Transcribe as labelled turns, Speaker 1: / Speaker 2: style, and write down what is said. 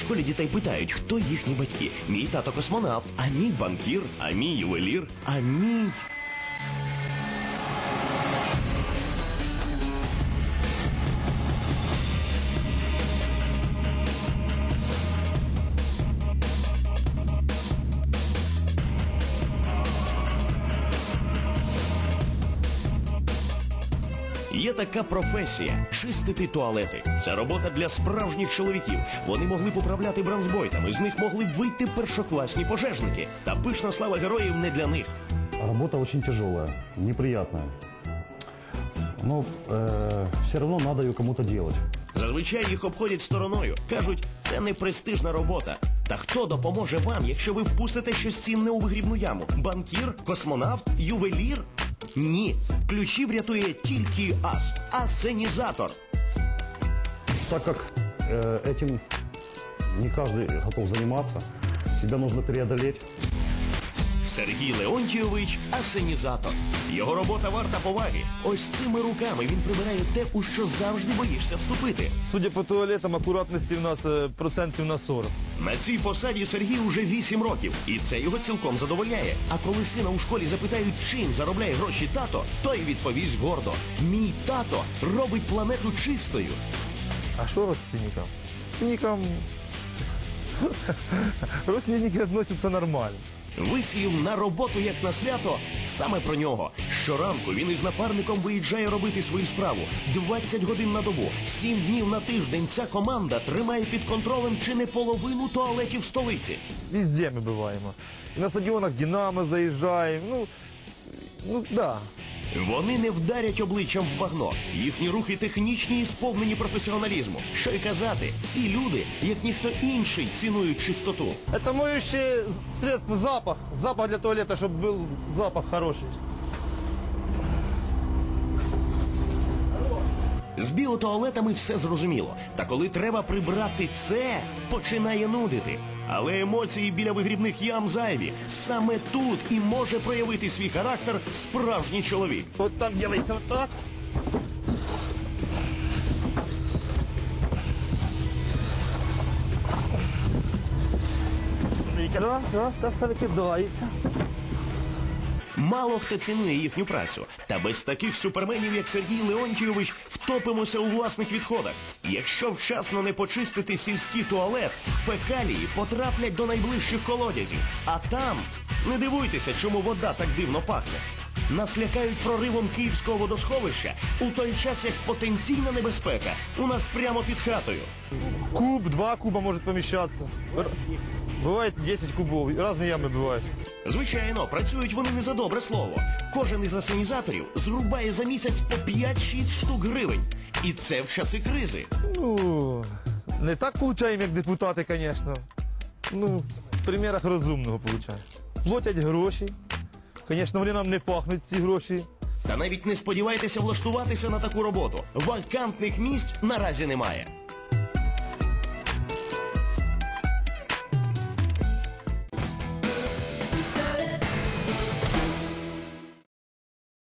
Speaker 1: школі дітей питають, хто їхні батьки. Мій тато космонавт, а мій банкір, а мій ювелір, а мій. Є така професія чистити туалети. Це робота для справжніх чоловіків. Вони могли б управляти бронзбойтами, з них могли вийти першокласні пожежники. Та пишна слава героїв не для них.
Speaker 2: Работа очень тяжелая, неприятная. Но все равно надо ее кому-то делать.
Speaker 1: Зазвичай їх обходять стороною. кажуть, це не престижна робота. Та хто допоможе вам, якщо ви впустите щось цінне у вигрібну яму? Банкір, космонавт, ювелір? Ні, ключі врятує тільки ас, асенізатор.
Speaker 2: Так как э, этим не каждый готов заниматься, себя нужно преодолеть.
Speaker 1: Сергій Леонтійович асенізатор. Його робота варта поваги. Ось цими руками він прибирає те, у що завжди боїшся вступити.
Speaker 3: Судя по туалетам, акуратності в нас е, процентів на 40.
Speaker 1: На цій посаді Сергій уже 8 років, і це його цілком задовольняє. А коли сина у школі запитають, чим заробляє гроші тато, той відповість гордо: мій тато робить планету чистою.
Speaker 3: А що родственникам? Родственникам... Родственники относятся нормально.
Speaker 1: Висів на роботу як на свято саме про нього. Щоранку він із напарником виїжджає робити свою справу. 20 годин на добу, 7 днів на тиждень. Ця команда тримає під контролем чи не половину туалетів столиці.
Speaker 3: Везде ми буваємо. І на стадіонах Динамо заїжджаємо. Ну, ну да.
Speaker 1: Вони не вдарять обличчям в багно. Їхні рухи технічні і сповнені професіоналізму. Що й казати, ці люди, як ніхто інший, цінують чистоту.
Speaker 3: Это моющее средство, запах. Запах для туалета, чтобы был запах хороший.
Speaker 1: З біотуалетами все зрозуміло. Та коли треба прибрати це, починає нудити. Але емоції біля вигрібних ям зайві. Саме тут і може проявити свій характер справжній чоловік.
Speaker 3: Вот так делается вот так. Раз, раз, це все викидається.
Speaker 1: Мало хто цінує їхню працю. Та без таких суперменів, як Сергій Леонтійович, втопимося у власних відходах. Якщо вчасно не почистити сільський туалет, фекалії потраплять до найближчих колодязів. А там не дивуйтеся, чому вода так дивно пахне. Нас лякають проривом київського водосховища у той час, як потенційна небезпека у нас прямо під хатою.
Speaker 3: Куб, два куба может помещаться. Р- Бывает 10 кубов, разные ямы бывают.
Speaker 1: Звичайно, працюють вони не за добре слово. Кожен із асенізаторів зрубає за місяць по 5-6 штук гривень. І це в часи кризи.
Speaker 3: Ну, не так получаємо, як депутати, звісно. Ну, в примірах розумного получаємо. Платять гроші. Звісно, вони нам не пахнуть, ці гроші.
Speaker 1: Та навіть не сподівайтеся влаштуватися на таку роботу. Вакантних місць наразі немає.